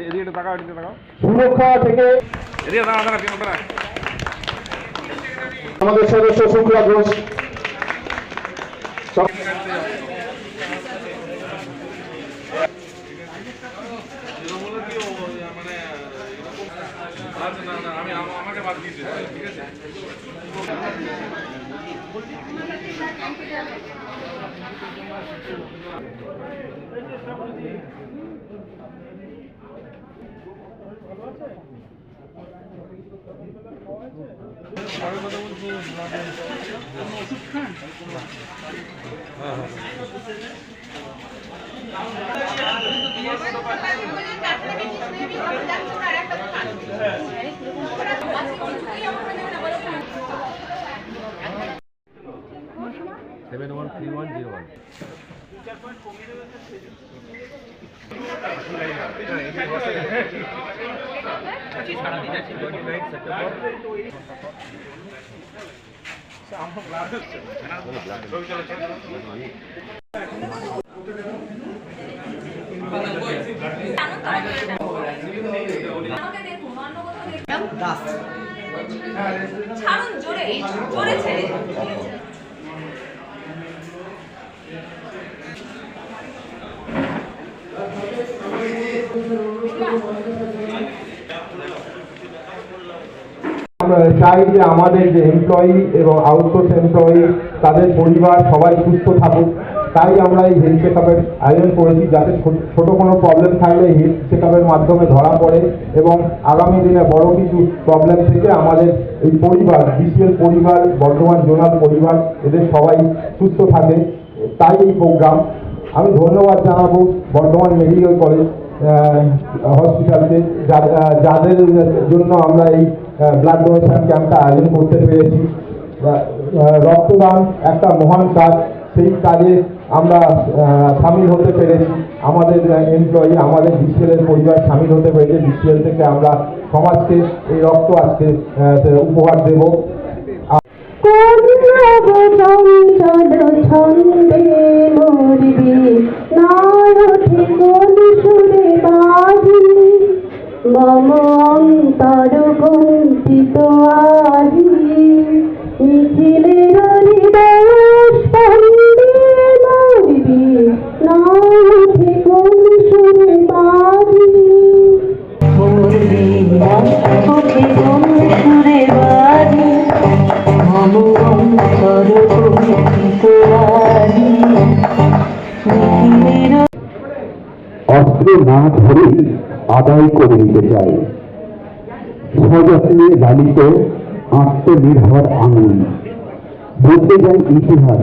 এদিকে তাকাও এদিকে তাকাও। সুরক্ষা থেকে এদিকে দাঁড়া দাঁড়া তিন দাঁড়া আমাদের সদস্য শুক্লা ঘোষ। সব- আচ্ছা seven one three one zero one ছাড়ুন জোরে জোরে ছেড়ে চাই যে আমাদের যে এমপ্লয়ি এবং আউটসোর্স এমপ্লয়ি তাদের পরিবার সবাই সুস্থ থাকুক। তাই আমরা এই হেলথ চেক আয়োজন করেছি যাতে ছোট- কোনো প্রবলেম থাকলে হেলথ চেক মাধ্যমে ধরা পড়ে এবং আগামী দিনে বড় কিছু প্রবলেম থেকে আমাদের এই পরিবার বিসিএল পরিবার, বর্ধমান জোনাল পরিবার, এদের সবাই সুস্থ থাকে। তাই এই প্রোগ্রাম আমি ধন্যবাদ জানাব বর্ধমান মেডিকেল কলেজ হসপিটালকে যাদের জন্য আমরা এই ব্লাড ডোনেশন ক্যাম্পটা আয়োজন করতে পেরেছি। রক্তদান একটা মহান কাজ। সেই কাজে আমরা সামিল হতে পেরেছি। আমাদের এমপ্লয়ি আমাদের বিসিএলের পরিবার সামিল হতে পেরেছে। বিসিএল থেকে আমরা সমাজকে এই রক্ত আজকে উপহার দেবো। ছন্দে? অস্ত্র না ধরেই আদায় করে নিতে চাই সযত্নে লালিত আত্মনির্ভর আঙুল। বদলে যায় ইতিহাস,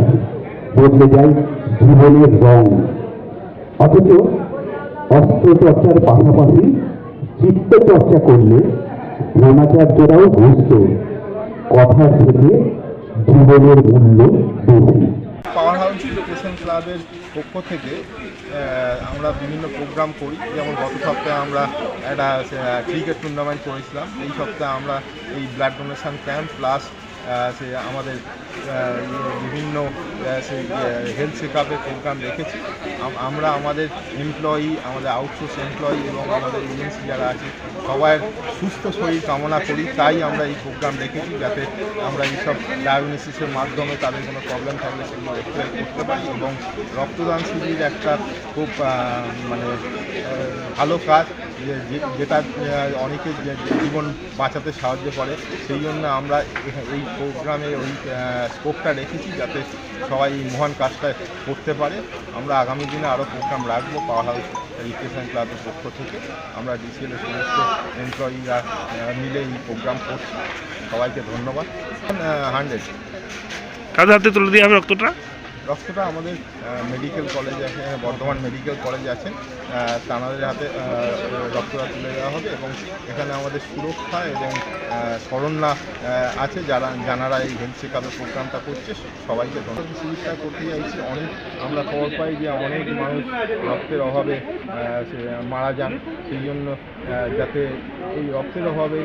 বদলে যায় জীবনের রং। অথচ অস্ত্র চর্চার পাশাপাশি চিত্তচর্চা করলে দ্রোণাচার্যরাও বুঝত, কথার থেকে জীবনের মূল্য বেশি। পাওয়ার হাউস এডুকেশন ক্লাবের পক্ষ থেকে আমরা বিভিন্ন প্রোগ্রাম করি। যেমন গত সপ্তাহে আমরা একটা ক্রিকেট টুর্নামেন্ট করেছিলাম। এই সপ্তাহে আমরা এই ব্লাড ডোনেশন ক্যাম্প প্লাস সে আমাদের বিভিন্ন সেই হেলথ চেক আপের প্রোগ্রাম রেখেছি আমরা আমাদের এমপ্লয়ি আমাদের আউটসোর্স এমপ্লয়ি এবং আমাদের এজেন্সি যারা আছে, সবাই সুস্থ শরীর কামনা করি, তাই আমরা এই প্রোগ্রাম রেখেছি যাতে আমরা এইসব ডায়াগনোসিসের মাধ্যমে তাদের কোনো প্রবলেম থাকলে সেগুলো রেক্টিফাই করতে পারি এবং রক্তদান শিবির একটা খুব মানে ভালো কাজ যেটা যে জীবন বাঁচাতে সাহায্য করে, সেই জন্য আমরা এই প্রোগ্রামে ওই স্কোপটা রেখেছি যাতে সবাই এই মহান কাজটা করতে পারে। আমরা আগামী দিনে আরও প্রোগ্রাম রাখব পাওয়ার হাউস রিক্রেশন ক্লাবের পক্ষ থেকে। আমরা ডিসিএলের সমস্ত এমপ্লয়িরা মিলে এই প্রোগ্রাম করছি। সবাইকে ধন্যবাদ। হান্ড্রেড কাদের হাতে তুলে দিয়ে হবে রক্তটা। রক্তটা আমাদের মেডিকেল কলেজে আছে বর্ধমান মেডিকেল কলেজে আছেন। তাঁদের হাতে রক্তটা তুলে দেওয়া হবে এবং এখানে আমাদের সুরক্ষা এবং স্মরণা আছে যারা জানারা এই হেলথ চেক আপের প্রোগ্রামটা করছে, সবাইকে ধন্যবাদ। সুবিধা করতে চাইছি অনেক আমরা খবর পাই যে অনেক মানুষ রক্তের অভাবে মারা যান। সেই জন্য যাতে এই রক্তের অভাবে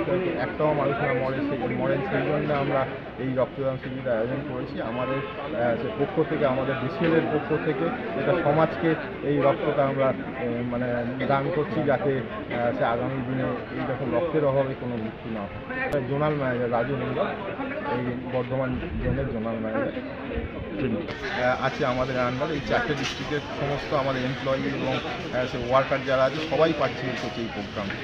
একটাও মানুষ না মরে সেই মরেন, সেই জন্য আমরা এই রক্তদান শিবির আয়োজন করেছি। আমাদের পক্ষ থেকে আমাদের ডিসিএলের পক্ষ থেকে এটা সমাজকে এই রক্তটা আমরা মানে দান করছি যাতে সে আগামী দিনে এই এইরকম রক্তের অভাবে কোনো মৃত্যু না হয়। জোনাল ম্যানেজার রাজু মন্ডল এই বর্ধমান জোনের জোনাল ম্যানেজার। আছে আমাদের আন্ডার, এই চারটে ডিস্ট্রিক্টের সমস্ত আমাদের এমপ্লয়ি এবং সে ওয়ার্কার যারা আছে, সবাই পার্টিসিপেট করছে এই প্রোগ্রামে